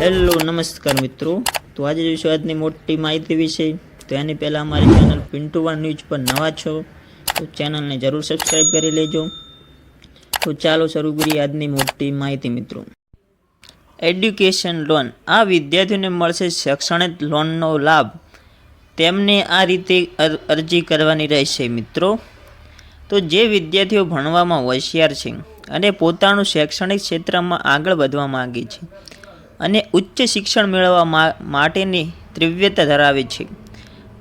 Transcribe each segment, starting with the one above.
Hello નમસ્કાર મિત્રો. તો આજે જોઈશું આજની મોટી માહિતી વિશે, તો એની પહેલાં અમારી ચેનલ પિન્ટુ વન ન્યૂઝ પર નવા છો, તો ચેનલને જરૂર સબસ્ક્રાઈબ કરી લેજો. તો ચાલો શરૂ કરીએ આજની મોટી માહિતી મિત્રો. એડ્યુકેશન લોન આ વિદ્યાર્થીઓને મળશે શૈક્ષણિક લોનનો લાભ. તેમને આ રીતે અર- અરજી કરવાની રહેશે મિત્રો. તો જે વિદ્યાર્થીઓ ભણવામાં હોશિયાર છે અને પોતાનું શૈક્ષણિક ક્ષેત્રમાં આગળ વધવા માગે છે અને ઉચ્ચ શિક્ષણ મેળવવા માટેની તીવ્રતા ધરાવે છે.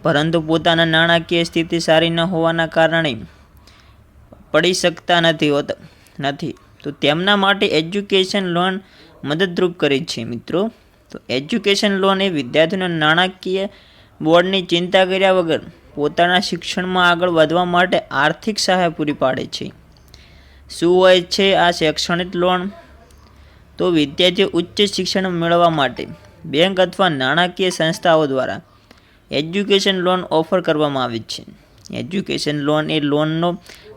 પરંતુ પોતાના નાણાકીય સ્થિતિ સારી ન હોવાના કારણે પડી શકતા નથી હોતા, નથી. તો તેમના માટે એજ્યુકેશન લોન મદદરૂપ કરે છે, મિત્રો. તો એજ્યુકેશન લોન એ વિદ્યાર્થીઓને નાણાકીય બોર્ડની ચિંતા કર્યા વગર પોતાના શિક્ષણમાં આગળ વધવા માટે આર્થિક સહાય પૂરી પાડે છે. શું હોય છે આ શૈક્ષણિક લોન? તો વિદ્યાર્થીઓ ઉચ્ચ શિક્ષણ મેળવવા માટે બેંક અથવા નાણાકીય સંસ્થાઓ દ્વારા એજ્યુકેશન લોન ઓફર કરવામાં આવે છે. એજ્યુકેશન લોન એ લોનનો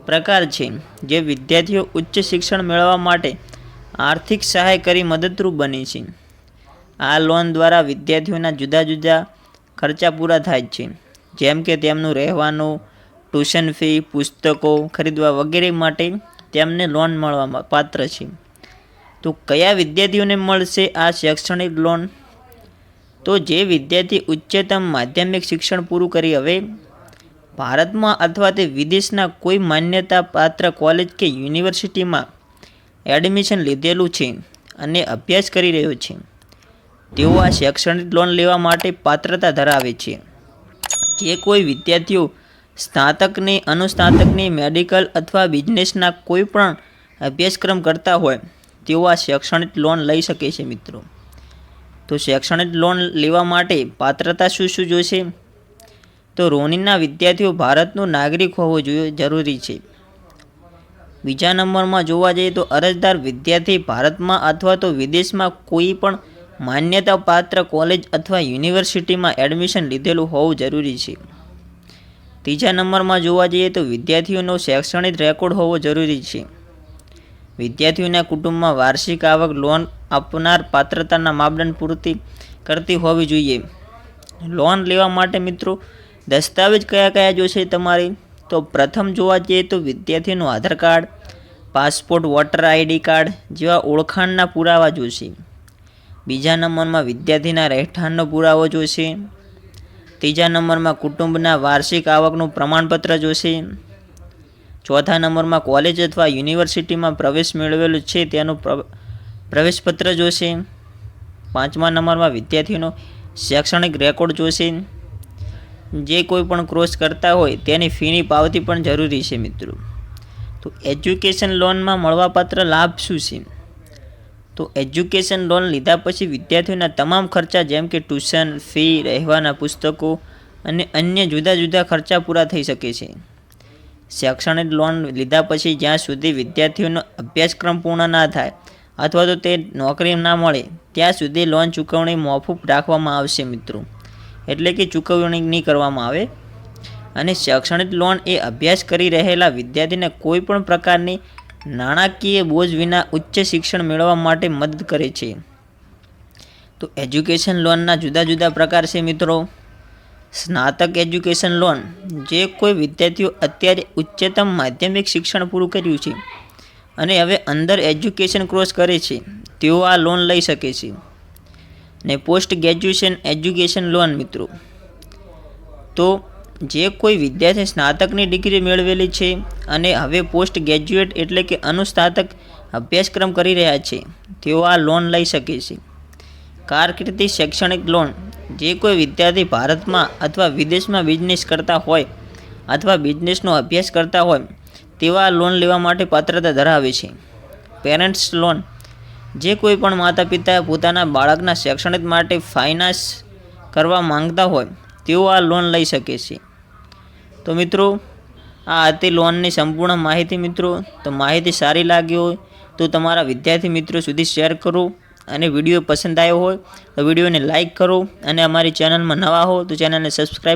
પ્રકાર છે જે વિદ્યાર્થીઓ ઉચ્ચ શિક્ષણ મેળવવા માટે આર્થિક સહાય કરી મદદરૂપ બને છે. આ લોન દ્વારા વિદ્યાર્થીઓના જુદા જુદા ખર્ચા પૂરા થાય છે. જેમ કે તેમનું રહેવાનું, ટ્યુશન ફી, પુસ્તકો ખરીદવા વગેરે માટે તેમને લોન મળવા પાત્ર છે. તો કયા વિદ્યાર્થીઓને મળશે આ શૈક્ષણિક લોન તો જે વિદ્યાર્થી ઉચ્ચતમ માધ્યમિક શિક્ષણ પૂરું કરી હવે, ભારતમાં અથવા તે વિદેશના કોઈ માન્યતા પાત્ર કોલેજ કે યુનિવર્સિટીમાં એડમિશન લીધેલું છે અને અભ્યાસ કરી રહ્યો છે, તેઓ આ શૈક્ષણિક લોન લેવા માટે પાત્રતા ધરાવે છે. જે કોઈ વિદ્યાર્થીઓ સ્નાતકની, અનુસ્નાતકની મેડિકલ અથવા બિઝનેસના કોઈ પણ અભ્યાસક્રમ કરતા હોય તેઓ આ શૈક્ષણિક લોન લઈ શકે છે મિત્રો. તો શૈક્ષણિક લોન લેવા માટે પાત્રતા શું શું જોશે તો રોનીના વિદ્યાર્થીઓ ભારતનું નાગરિક હોવો જોઈએ, જરૂરી છે. બીજા નંબરમાં જોવા જઈએ તો અરજદાર વિદ્યાર્થી ભારતમાં અથવા તો વિદેશમાં કોઈ પણ માન્યતા પાત્ર કોલેજ અથવા યુનિવર્સિટીમાં એડમિશન લીધેલું હોવું જરૂરી છે. ત્રીજા નંબરમાં જોવા જઈએ તો વિદ્યાર્થીઓનો શૈક્ષણિક રેકોર્ડ હોવો જરૂરી છે. વિદ્યાર્થીઓના કુટુંબમાં વાર્ષિક આવક લોન આપનાર પાત્રતાના માપદંડ પૂર્તિ કરતી હોવી જોઈએ. લોન લેવા માટે મિત્રો દસ્તાવેજ કયા કયા જોશે તમારે? તો પ્રથમ જોવા જઈએ તો વિદ્યાર્થીનું Aadhaar card, passport, voter ID card જેવા ઓળખાણના પુરાવા જોશે. બીજા નંબરમાં વિદ્યાર્થીના રહેઠાણનો પુરાવો જોશે. ત્રીજા નંબરમાં કુટુંબના વાર્ષિક આવકનું પ્રમાણપત્ર જોશે. ચોથા નંબરમાં કોલેજ અથવા યુનિવર્સિટીમાં પ્રવેશ મેળવેલો છે તેનું પ્ર- પ્રવેશપત્ર જોશે. પાંચમા નંબરમાં વિદ્યાર્થીનો શૈક્ષણિક રેકોર્ડ જોશે. જે કોઈ પણ ક્રોસ કરતા હોય તેની ફીની પાવતી પણ જરૂરી છે મિત્રો. તો એજ્યુકેશન લોનમાં મળવાપાત્ર લાભ શું છે? તો એજ્યુકેશન લોન લીધા પછી વિદ્યાર્થીઓના તમામ ખર્ચા જેમ કે ટ્યુશન ફી રહેવાના પુસ્તકો અને અન્ય જુદા જુદા ખર્ચા પૂરા થઈ શકે છે. શૈક્ષણિક લોન લીધા પછી જ્યાં સુધી વિદ્યાર્થીઓનો અભ્યાસક્રમ પૂર્ણ ના થાય અથવા તો તે નોકરી ના મળે, ત્યાં સુધી લોન ચૂકવણી મોફૂફ રાખવામાં આવશે મિત્રો. એટલે કે ચૂકવણી નહીં કરવામાં આવે. અને શૈક્ષણિક લોન એ અભ્યાસ કરી રહેલા વિદ્યાર્થીને કોઈ પણ પ્રકારની નાણાકીય બોજ વિના ઉચ્ચ શિક્ષણ મેળવવા માટે મદદ કરે છે. તો એજ્યુકેશન લોનના જુદા જુદા પ્રકાર છે મિત્રો. સ્નાતક એજ્યુકેશન લોન, જે કોઈ વિદ્યાર્થીઓ અત્યારે ઉચ્ચતમ માધ્યમિક શિક્ષણ પૂરું કર્યું છે અને હવે અંદર એજ્યુકેશન ક્રોસ કરે છે, તેઓ આ લોન લઈ શકે છે. ને પોસ્ટ ગ્રેજ્યુએશન એજ્યુકેશન લોન મિત્રો, તો જે કોઈ વિદ્યાર્થી સ્નાતકની ડિગ્રી મેળવેલી છે અને હવે પોસ્ટ ગ્રેજ્યુએટ એટલે કે અનુસ્નાતક અભ્યાસક્રમ કરી રહ્યા છે, તેઓ આ લોન લઈ શકે છે. કારકિર્દી શૈક્ષણિક લોન જે કોઈ વિદ્યાર્થી ભારતમાં અથવા વિદેશમાં બિઝનેસ કરતા હોય અથવા બિઝનેસનો અભ્યાસ કરતા હોય, તેવા લોન લેવા માટે પાત્રતા ધરાવે છે. પેરેન્ટ્સ લોન જે કોઈ પણ માતા પિતા પોતાના બાળકના શૈક્ષણિક માટે ફાઇનાન્સ કરવા માંગતા હોય, તેઓ આ લોન લઈ શકે છે. તો મિત્રો, આ હતી લોનની સંપૂર્ણ માહિતી મિત્રો. તો માહિતી સારી લાગી હોય, તો તમારા વિદ્યાર્થી મિત્રો સુધી શેર કરો. અને વીડિયો પસંદ આવ્યો હોય તો વિડીયોને લાઇક કરો અને અમારી ચેનલમાં નવા હો તો ચેનલને સબસ્ક્રાઈબ